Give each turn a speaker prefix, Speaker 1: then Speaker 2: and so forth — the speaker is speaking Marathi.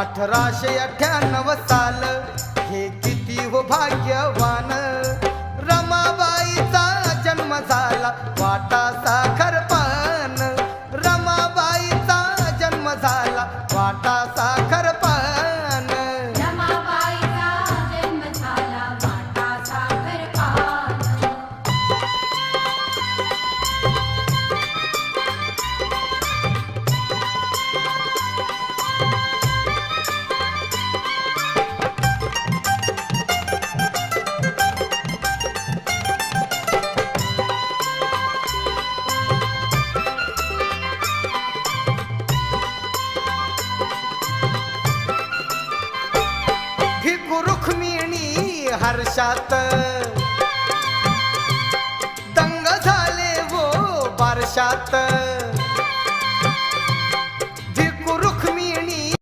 Speaker 1: अठराशे अठ्ठ्याण्णव साल हे किती हो भाग्यवान. रमाबाईचा जन्म झाला वाटा साखर पान. रमाबाईचा जन्म झाला वाटा साखर हर्षात दंग झाले वो बारशात।